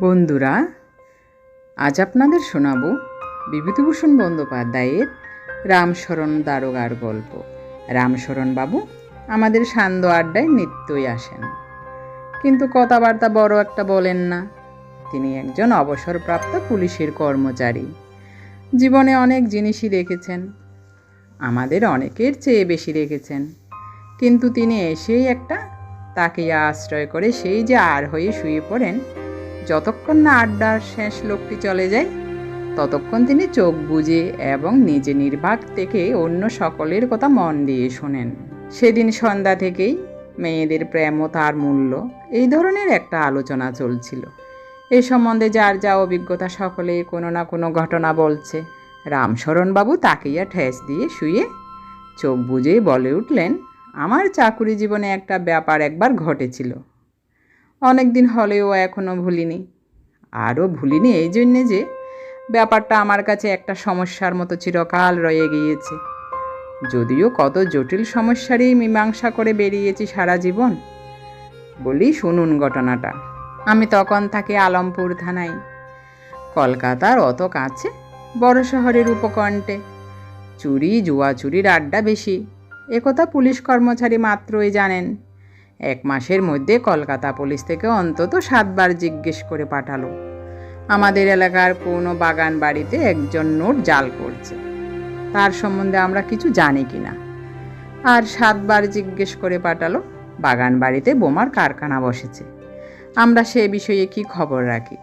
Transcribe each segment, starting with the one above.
বন্ধুরা, আজ আপনাদের শোনাব বিভূতিভূষণ বন্দ্যোপাধ্যায়ের রামশরণ দারোগার গল্প। রামশরণ বাবু আমাদের সান্দ আড্ডায় নিত্যই আসেন। কিন্তু কথাবার্তা বড় একটা বলেন না। তিনি একজন অবসরপ্রাপ্ত পুলিশের কর্মচারী। জীবনে অনেক জিনিসই দেখেছেন। আমাদের অনেকের চেয়ে বেশি রেখেছেন কিন্তু তিনি এসেই একটা তাকে আশ্রয় করে সেই যে আর হয়ে শুয়ে পড়েন যতক্ষণ না আড্ডার শেষ লোকটি চলে যায়, ততক্ষণ তিনি চোখ বুজে এবং নিজে নির্বাক থেকে অন্য সকলের কথা মন দিয়ে শোনেন। সেদিন সন্ধ্যা থেকেই মেয়েদের প্রেম তার মূল্য এই ধরনের একটা আলোচনা চলছিল। এ সম্বন্ধে যার যা অভিজ্ঞতা সকলে কোনো না কোনো ঘটনা বলছে। রামশরণবাবু তাকিয়া ঠেস দিয়ে শুয়ে চোখ বুজেই বলে উঠলেন, আমার চাকুরি জীবনে একটা ব্যাপার একবার ঘটেছিল। অনেক দিন হলেও এখনও ভুলিনি। আরও ভুলিনি এই জন্যে যে ব্যাপারটা আমার কাছে একটা সমস্যার মতো চিরকাল রয়ে গিয়েছে। যদিও কত জটিল সমস্যারই মীমাংসা করে বেরিয়েছি সারা জীবন। বলি শুনুন ঘটনাটা। আমি তখন থাকি আলমপুর থানায়। কলকাতার অত কাছে, বড় শহরের উপকণ্ঠে। চুরি জুয়া চুরির আড্ডা বেশি। একথা পুলিশ কর্মচারী মাত্রই জানেন। এক মাসের মধ্যে কলকাতা পুলিশ থেকে অন্তত সাতবার জিজ্ঞেস করে পাঠালো। আমাদের এলাকার কোনো বাগান বাড়িতে একজন নোট জাল করছে। তার সম্বন্ধে আমরা কিছু জানি কি না আর সাতবার জিজ্ঞেস করে পাঠালো, বাগান বাড়িতে বোমার কারখানা বসেছে। আমরা সে বিষয়ে কি খবর রাখি?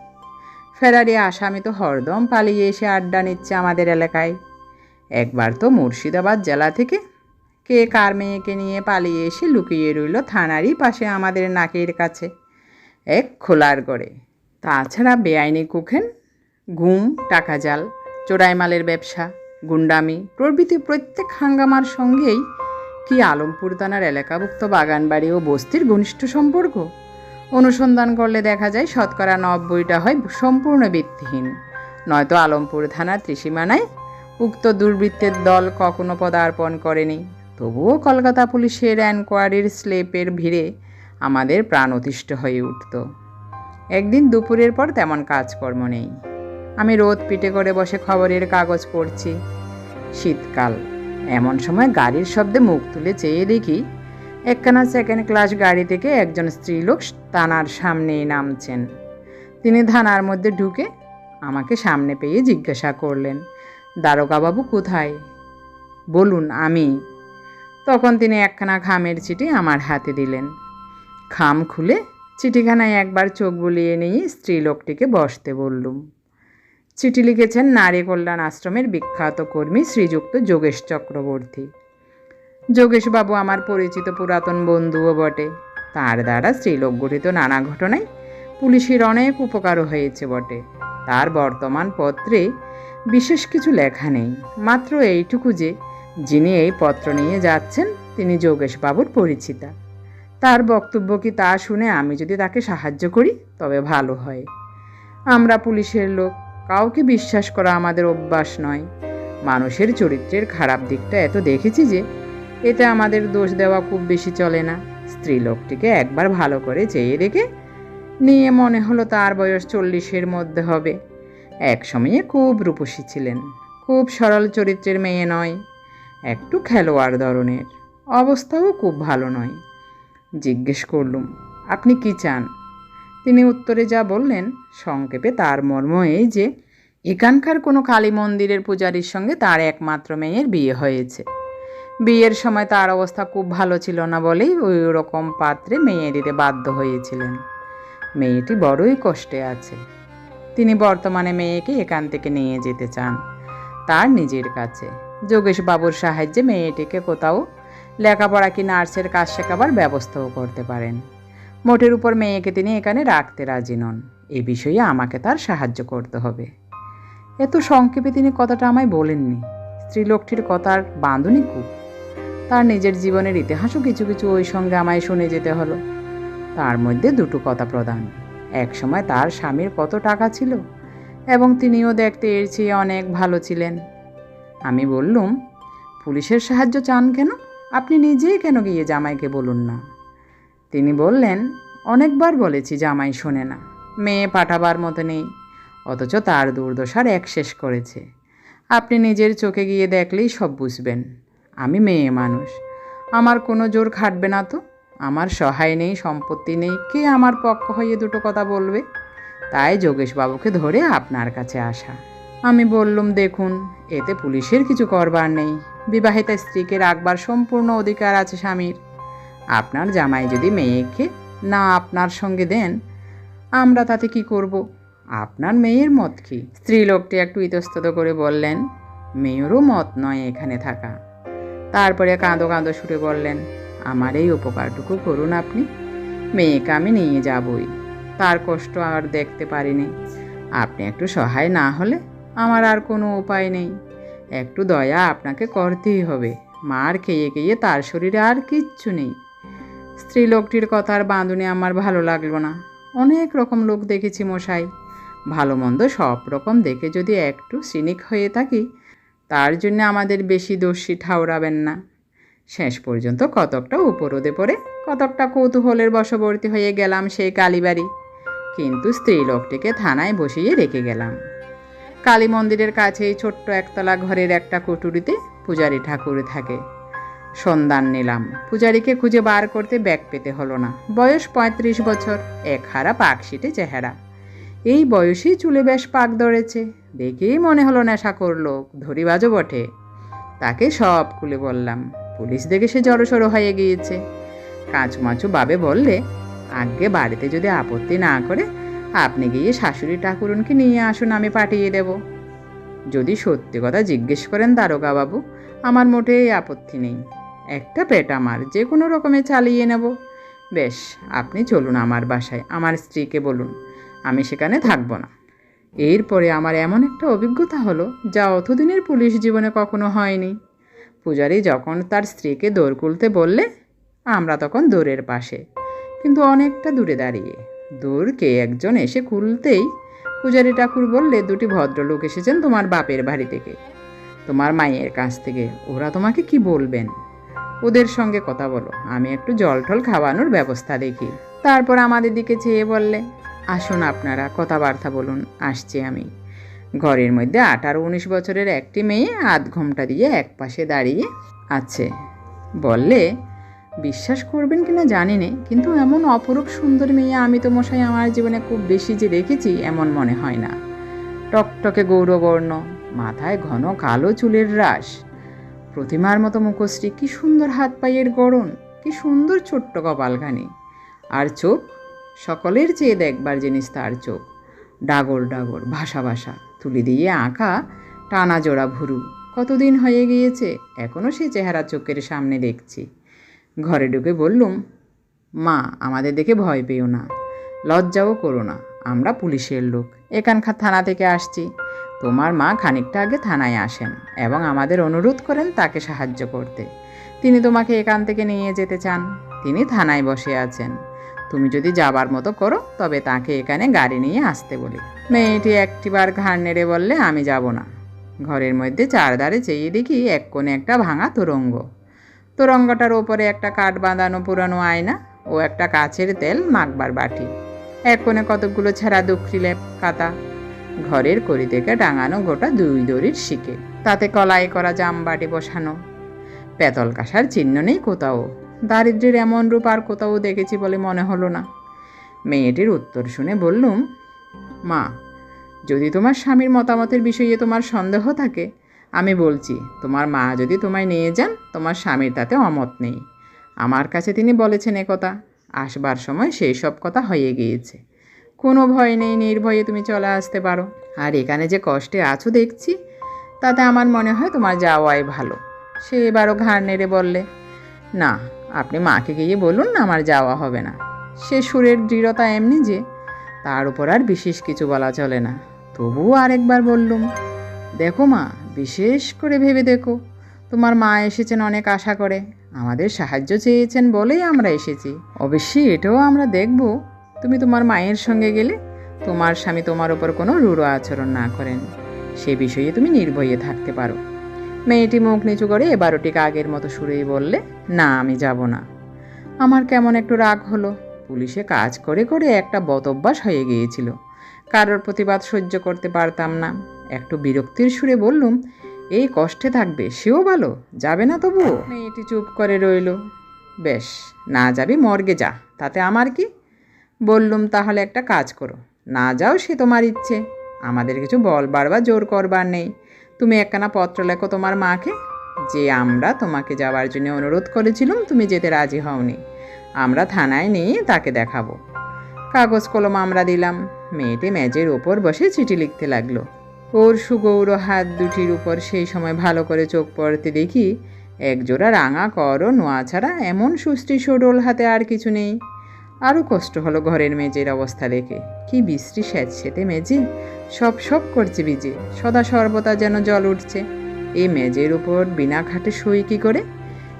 ফেরারি আসামি তো হরদম পালিয়ে এসে আড্ডা নিচ্ছে আমাদের এলাকায়। একবার তো মুর্শিদাবাদ জেলা থেকে কে কার মেয়েকে নিয়ে পালিয়ে এসে লুকিয়ে রইল থানারই পাশে আমাদের নাকের কাছে। এক খোলার গড়ে। তাছাড়া বেআইনি কুখেন, ঘুম, টাকা জাল, চোরাই মালের ব্যবসা, গুন্ডামি, প্রভৃতি প্রত্যেক হাঙ্গামার সঙ্গেই কি আলমপুর থানার এলাকাভুক্ত বাগানবাড়ি ও বস্তির ঘনিষ্ঠ সম্পর্ক? অনুসন্ধান করলে দেখা যায়, শতকরা নব্বইটা হয় সম্পূর্ণ ভিত্তিহীন। নয়তো আলমপুর থানার ত্রিসীমানায় উক্ত দুর্বৃত্তের দল কখনো পদার্পণ করেনি। তবুও কলকাতা পুলিশের এনকোয়ারির স্লেপের ভিড়ে আমাদের প্রাণ অতিষ্ঠ হয়ে উঠত। একদিন দুপুরের পর তেমন কাজকর্ম নেই। আমি রোদ পিটে করে বসে খবরের কাগজ পড়ছি। শীতকাল। এমন সময় গাড়ির শব্দে মুখ তুলে চেয়ে দেখি একখানা সেকেন্ড ক্লাস গাড়ি থেকে একজন স্ত্রীলোক থানার সামনেই নামছেন। তিনি থানার মধ্যে ঢুকে আমাকে সামনে পেয়ে জিজ্ঞাসা করলেন, দারোগাবাবু কোথায়? বলুন, আমি তখন তিনি একখানা খামের চিঠি আমার হাতে দিলেন। খাম খুলে চিঠিখানায় একবার চোখ বুলিয়ে নিয়ে স্ত্রীলোকটিকে বসতে বললুম। চিঠি লিখেছেন নারী কল্যাণ আশ্রমের বিখ্যাত কর্মী শ্রীযুক্ত যোগেশ চক্রবর্তী। যোগেশবাবু আমার পরিচিত পুরাতন বন্ধুও বটে। তার দ্বারা স্ত্রীলোক গঠিত নানা ঘটনায় পুলিশের অনেক উপকারও হয়েছে বটে। তার বর্তমান পত্রে বিশেষ কিছু লেখা নেই। মাত্র এইটুকু যে যিনি এই পত্র নিয়ে যাচ্ছেন, তিনি যোগেশবাবুর পরিচিতা। তার বক্তব্য কি তা শুনে আমি যদি তাকে সাহায্য করি, তবে ভালো হয়। আমরা পুলিশের লোক, কাউকে বিশ্বাস করা আমাদের অভ্যাস নয়। মানুষের চরিত্রের খারাপ দিকটা এত দেখেছি যে, এতে আমাদের দোষ দেওয়া খুব বেশি চলে না। স্ত্রীলোকটিকে একবার ভালো করে চেয়ে দেখে, নিয়ে মনে হলো তার বয়স চল্লিশের মধ্যে হবে। এক সময়ে খুব রূপসী ছিলেন। খুব সরল চরিত্রের মেয়ে নয়। একটু খেলোয়াড় ধরনের। অবস্থাও খুব ভালো নয়। জিজ্ঞেস করলুম, আপনি কি চান? তিনি উত্তরে যা বললেন, সংক্ষেপে তার মর্ম এই যে, এখানকার কোনো কালী মন্দিরের পূজারীর সঙ্গে তার একমাত্র মেয়ের বিয়ে হয়েছে। বিয়ের সময় তার অবস্থা খুব ভালো ছিল না বলেই ওই রকম পাত্রে মেয়ে দিতে বাধ্য হয়েছিলেন। মেয়েটি বড়ই কষ্টে আছে। তিনি বর্তমানে মেয়েকে এখান থেকে নিয়ে যেতে চান, তার নিজের কাছে। যোগেশবাবুর সাহায্যে মেয়েটিকে কোথাও লেখাপড়া কি নার্সের কাজ শেখাবার ব্যবস্থাও করতে পারেন। মোটের উপর মেয়েকে তিনি এখানে রাখতে রাজি নন। এ বিষয়ে আমাকে তার সাহায্য করতে হবে। এত সংক্ষেপে তিনি কথাটা আমায় বলেননি। স্ত্রীলোকটির কথার বাঁধনি খুব। তার নিজের জীবনের ইতিহাসও কিছু কিছু ওই সঙ্গে আমায় শুনে যেতে হলো। তার মধ্যে দুটো কথা প্রধান। এক সময় তার স্বামীর কত টাকা ছিল এবং তিনিও দেখতে এর চেয়ে অনেক ভালো ছিলেন। আমি বললুম, পুলিশের সাহায্য চান কেন? আপনি নিজেই কেন গিয়ে জামাইকে বলুন না? তিনি বললেন, অনেকবার বলেছি জামাই শোনে না। মেয়ে পাঠাবার মতো নেই, অথচ তার দুর্দশার এক শেষ করেছে। আপনি নিজের চোখে গিয়ে দেখলেই সব বুঝবেন। আমি মেয়ে মানুষ। আমার কোনো জোর খাটবে না তো। আমার সহায় নেই, সম্পত্তি নেই। কে আমার পক্ষ হয়ে দুটো কথা বলবে? তাই যোগেশবাবুকে ধরে আপনার কাছে আসা। আমি বললুম, দেখুন, এতে পুলিশের কিছু করবার নেই। বিবাহিতা স্ত্রীকে রাখবার সম্পূর্ণ অধিকার আছে স্বামীর। আপনার জামাই যদি মেয়েকে না আপনার সঙ্গে দেন, আমরা তাতে কি করব? আপনার মেয়ের মত কি? স্ত্রীলোকটি একটু ইতস্তত করে বললেন, মেয়েরও মত নয় এখানে থাকা। তারপরে কাঁদো কাঁদো সুরে বললেন, আমার এই উপকারটুকু করুন আপনি। মেয়েকে আমি নিয়ে যাবই। তার কষ্ট আর দেখতে পারিনি। আপনি একটু সহায় না হলে আমার আর কোনো উপায় নেই। একটু দয়া আপনাকে করতেই হবে। মার খেয়ে খেয়ে তার শরীরে আর কিচ্ছু নেই। স্ত্রীলোকটির কথার বাঁধনে আমার ভালো লাগল না। অনেক রকম লোক দেখেছি মশাই। ভালো মন্দ সব রকম দেখে যদি একটু সিনিক হয়ে থাকি, তার জন্য আমাদের বেশি দোষী ঠাউরাবেন না। শেষ পর্যন্ত কতকটা উপরোদে পড়ে, কতকটা কৌতূহলের বশবর্তী হয়ে গেলাম সেই কালীবাড়ি। কিন্তু স্ত্রীলোকটিকে থানায় বসিয়ে রেখে গেলাম। কালী মন্দিরের কাছেই ছোট্ট একতলা ঘরের একটা কুটুরিতে পূজারি ঠাকুর থাকে। সন্ধান নিলাম। পূজারীকে খুঁজে বার করতে ব্যাগ পেতে হলো না। বয়স পঁয়ত্রিশ বছর, এক হারা পাকশিটে চেহারা। এই বয়সেই চুলে বেশ পাক ধরেছে। দেখেই মনে হলো নেশা করল ধরিবাজও বটে। তাকে সব খুলে বললাম, পুলিশ দেখে সে জড়সড়ো হয়ে গিয়েছে। কাঁচমাচু বাবে বললে আগে বাড়িতে যদি আপত্তি না করে আপনি গিয়ে শাশুড়ি ঠাকুরনকে নিয়ে আসুন, আমি পাঠিয়ে দেব। যদি সত্যি কথা জিজ্ঞেস করেন দারোগা বাবু আমার মোটেই আপত্তি নেই। একটা পেট আমার, যে কোনো রকমে চালিয়ে নেব। বেশ, আপনি চলুন আমার বাসায়, আমার স্ত্রীকে বলুন, আমি সেখানে থাকব না। এরপরে আমার এমন একটা অভিজ্ঞতা হলো, যা অতদিনের পুলিশ জীবনে কখনো হয়নি। পূজারি যখন তার স্ত্রীকে দৌড় খুলতে বললে, আমরা তখন দৌড়ের পাশে, কিন্তু অনেকটা দূরে দাঁড়িয়ে দূর কে একজন এসে খুলতেই পূজারি ঠাকুর বললে, দুটি ভদ্রলোক এসেছেন তোমার বাপের বাড়ি থেকে। তোমার মায়ের কাছ থেকে। ওরা তোমাকে কি বলবেন? ওদের সঙ্গে কথা বলো। আমি একটু জল টল খাওয়ানোর ব্যবস্থা দেখি। তারপর আমাদের দিকে চেয়ে বললে, আসুন আপনারা, কথাবার্তা বলুন। আসছি আমি। ঘরের মধ্যে আঠারো উনিশ বছরের একটি মেয়ে আধ ঘণ্টা দিয়ে এক পাশে দাঁড়িয়ে আছে। বললে বিশ্বাস করবেন কিনা জানি নে, কিন্তু এমন অপরূপ সুন্দর মেয়ে আমি তো মশাই আমার জীবনে খুব বেশি যে দেখেছি এমন মনে হয় না। টকটকে গৌরবর্ণ, মাথায় ঘন কালো চুলের রাশ। প্রতিমার মতো মুখশ্রী, কি সুন্দর হাত পায়ের গড়ন, কি সুন্দর ছোট্ট কপালখানি। আর চোখ? সকলের চেয়ে দেখবার জিনিস তার চোখ। ডাগর ডাগর ভাষা ভাষা তুলি দিয়ে আঁকা, টানা জোড়া ভুরু। কতদিন হয়ে গিয়েছে এখনও সেই চেহারা চোখের সামনে দেখছি। ঘরে ঢুকে বললুম, মা, আমাদের দেখে ভয় পেও না। লজ্জাও করো না, আমরা পুলিশের লোক। এখানকার থানা থেকে আসছি। তোমার মা খানিকটা আগে থানায় আসেন এবং আমাদের অনুরোধ করেন তাকে সাহায্য করতে। তিনি তোমাকে এখান থেকে নিয়ে যেতে চান। তিনি থানায় বসে আছেন। তুমি যদি যাবার মতো করো, তবে তাকে এখানে গাড়ি নিয়ে আসতে বলি। মেয়েটি একটিবার ঘাড় নেড়ে বললে, আমি যাব না। ঘরের মধ্যে চারধারে চেয়ে দেখি এক কোণে একটা ভাঙা তোরঙ্গ। তোরঙ্গটার ওপরে একটা কাঠ বাঁধানো পুরানো আয়না ও একটা কাছের তেল মাখবার বাটি। এক কোণে কতকগুলো ছেঁড়া দুঃখি লেপ কাতা ঘরের কড়ি থেকে টাঙানো গোটা দুই দড়ির শিকে। তাতে কলাই করা জামবাটি বসানো। পেতল কাঁসার চিহ্ন নেই কোথাও। দারিদ্রের এমন রূপ আর কোথাও দেখেছি বলে মনে হলো না। মেয়েটির উত্তর শুনে বললুম, মা, যদি তোমার স্বামীর মতামতের বিষয়ে তোমার সন্দেহ থাকে আমি বলছি, তোমার মা যদি তোমায় নিয়ে যান, তোমার স্বামীর তাতে অমত নেই। আমার কাছে তিনি বলেছেন কথা। আসবার সময় সেই সব কথা হয়ে গিয়েছে। কোনো ভয় নেই, নির্ভয়ে তুমি চলে আসতে পারো। আর এখানে যে কষ্টে আছো দেখছি, তাতে আমার মনে হয় তোমার যাওয়াই ভালো। সে এবারও ঘাড় নেড়ে বললে, না, আপনি মাকে গিয়ে বলুন না আমার যাওয়া হবে না। সে সুরের দৃঢ়তা এমনি যে, তার উপর আর বিশেষ কিছু বলা চলে না। তবুও আরেকবার বললুম, দেখো মা বিশেষ করে ভেবে দেখো। তোমার মা এসেছেন অনেক আশা করে। আমাদের সাহায্য চেয়েছেন বলেই আমরা এসেছি। অবশ্যই এটাও আমরা দেখব। তুমি তোমার মায়ের সঙ্গে গেলে তোমার স্বামী তোমার ওপর কোনো রূঢ় আচরণ না করেন। সে বিষয়ে তুমি নির্ভয়ে থাকতে পারো। মেয়েটি মুখ নিচু করে এবারও ঠিক আগের মতো সুরেই বললে, না, আমি যাব না। আমার কেমন একটু রাগ হলো। পুলিশে কাজ করে করে একটা বতভ্যাস হয়ে গিয়েছিল। কারোর প্রতিবাদ সহ্য করতে পারতাম না। একটু বিরক্তির সুরে বললুম, এই কষ্টে থাকবে, সেও ভালো, যাবে না তবুও? মেয়েটি চুপ করে রইল। বেশ, না যাবি মর্গে যা, তাতে আমার কি? বললুম, তাহলে একটা কাজ করো, না যাও সে তোমার ইচ্ছে। আমাদের কিছু বলবার বা জোর করবার নেই। তুমি একখানা পত্র লেখো তোমার মাকে। যে আমরা তোমাকে যাওয়ার জন্য অনুরোধ করেছিলাম, তুমি যেতে রাজি হওনি। আমরা থানায় নিয়ে তাকে দেখাবো। কাগজ কলম আমরা দিলাম। মেয়েটি মেজের ওপর বসে চিঠি লিখতে লাগল। ওর সুগৌর হাত দুটির উপর সেই সময় ভালো করে চোখ পড়তে দেখি একজোড়া রাঙা কর নোয়া ছাড়া এমন সুষ্টি সডোল হাতে আর কিছু নেই। আরও কষ্ট হলো ঘরের মেজের অবস্থা দেখে। কি বিশ্রী স্যাঁতসেতে মেজে সব সব করছে বিজে সদা সর্বদা যেন জল উঠছে। এই মেজের উপর বিনা খাটে সই কি করে?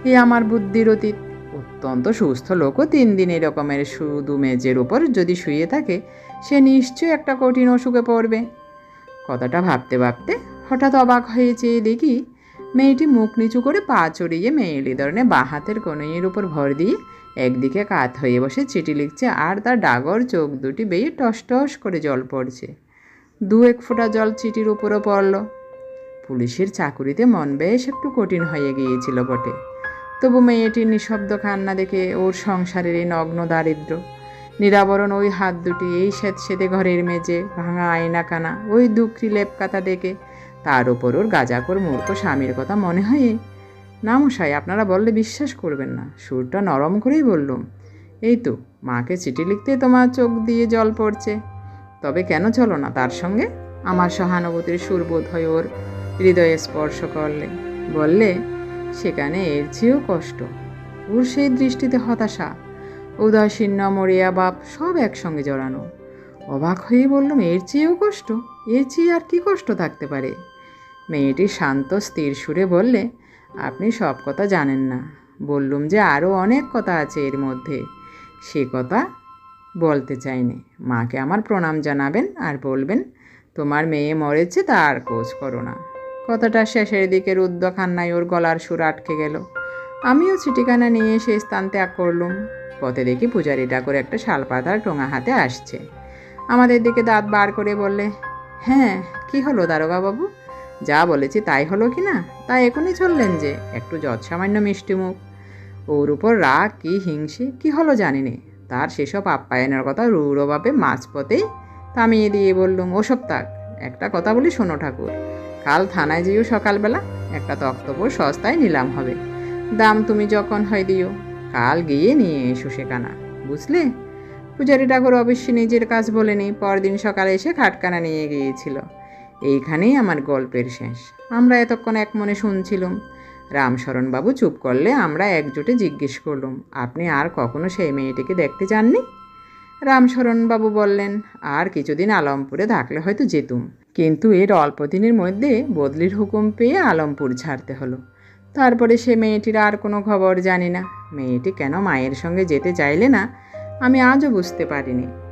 এ আমার বুদ্ধির অতীত। অত্যন্ত সুস্থ লোকও তিন দিন এরকমের শুধু মেজের উপর যদি শুয়ে থাকে, সে নিশ্চয়ই একটা কঠিন অসুখে পড়বে। কথাটা ভাবতে ভাবতে হঠাৎ অবাক হয়ে চেয়ে দেখি মেয়েটি মুখ নিচু করে পা চড়িয়ে মেয়েলি ধরনের বাঁ হাতের কনুইয়ের উপর ভর দিয়ে একদিকে কাত হয়ে বসে চিঠি লিখছে আর তার ডাগর চোখ দুটি বেয়ে টস টস করে জল পড়ছে। দু এক ফোঁটা জল চিঠির উপরও পড়ল। পুলিশের চাকুরিতে মন বেশ একটু কঠিন হয়ে গিয়েছিল বটে। তবু মেয়েটির নিঃশব্দ কান্না দেখে ওর সংসারের এই নগ্ন দারিদ্র নিরাবরণ ওই হাত দুটি, এই সেতে ঘরের মেজে ভাঙা আয়না কানা, ওই দুঃখী লেপকাতা দেখে। তার উপর ওর গাজাকর মূর্খ স্বামীর কথা মনে হয় না মশাই আপনারা বললে বিশ্বাস করবেন না। সুরটা নরম করেই বললুম এই তো, মাকে চিঠি লিখতে তোমার চোখ দিয়ে জল পড়ছে। তবে কেন চলো না তার সঙ্গে? আমার সহানুভূতির সুর বোধ হয় ওর হৃদয়ে স্পর্শ করলে। বললে, সেখানে এর চেয়েও কষ্ট। ওর সেই দৃষ্টিতে হতাশা উদাসীন্য মরিয়া বাপ সব একসঙ্গে জড়ানো। অবাক হয়ে বললাম এর চেয়েও কষ্ট? এর চেয়ে আর কি কষ্ট থাকতে পারে? মেয়েটি শান্ত, স্থির সুরে বললে, আপনি সব কথা জানেন না। বললুম যে আরও অনেক কথা আছে এর মধ্যে। সে কথা বলতে চাইনি। মাকে আমার প্রণাম জানাবেন আর বলবেন, তোমার মেয়ে মরেছে তা আর কোচ করো না। কথাটা শেষের দিকে রুদ্র খান্নায় ওর গলার সুর আটকে গেল। আমিও চিঠিখানা নিয়ে সেই স্থান ত্যাগ করলুম। পথে দেখি পূজারি ঠাকুর একটা শালপাতার টোঙা হাতে আসছে। আমাদের দিকে দাঁত বার করে বললে হ্যাঁ কি হলো দারোগা বাবু যা বলেছি তাই হলো কি না? তা এখনই চললেন যে, একটু যৎসামান্য মিষ্টি মুখ। ওর উপর রাগ, কি হিংসে, কি হলো জানি নে তার সেসব আপ্যায়নের কথা রৌরভাবে মাঝপথেই থামিয়ে দিয়ে বললুম, ওসব তাক একটা কথা বলি শোনো ঠাকুর। কাল থানায় যেও সকালবেলা, একটা তক্তপোর সস্তায় নিলাম হবে। দাম তুমি যখন হয় দিও। কাল গিয়ে নিয়ে এসো সেখানা, বুঝলে? পূজারী ঠাকুর অবশ্যই নিজের কাজ বলেনি পরদিন সকালে এসে খাটকানা নিয়ে গিয়েছিল। এইখানেই আমার গল্পের শেষ। আমরা এতক্ষণ এক মনে শুনছিলাম। রামশরণবাবু চুপ করলে আমরা একজোটে জিজ্ঞেস করলুম, আপনি আর কখনো সেই মেয়েটিকে দেখতে চাননি? রামশরণবাবু বললেন, আর কিছুদিন আলমপুরে থাকলে হয়তো যেতুম। কিন্তু এর অল্প দিনের মধ্যে বদলির হুকুম পেয়ে আলমপুর ছাড়তে হলো। তারপরে সে মেয়েটির আর কোনো খবর জানি না। মেয়েটি কেন মায়ের সঙ্গে যেতে চাইলে না? আমি আজও বুঝতে পারিনি।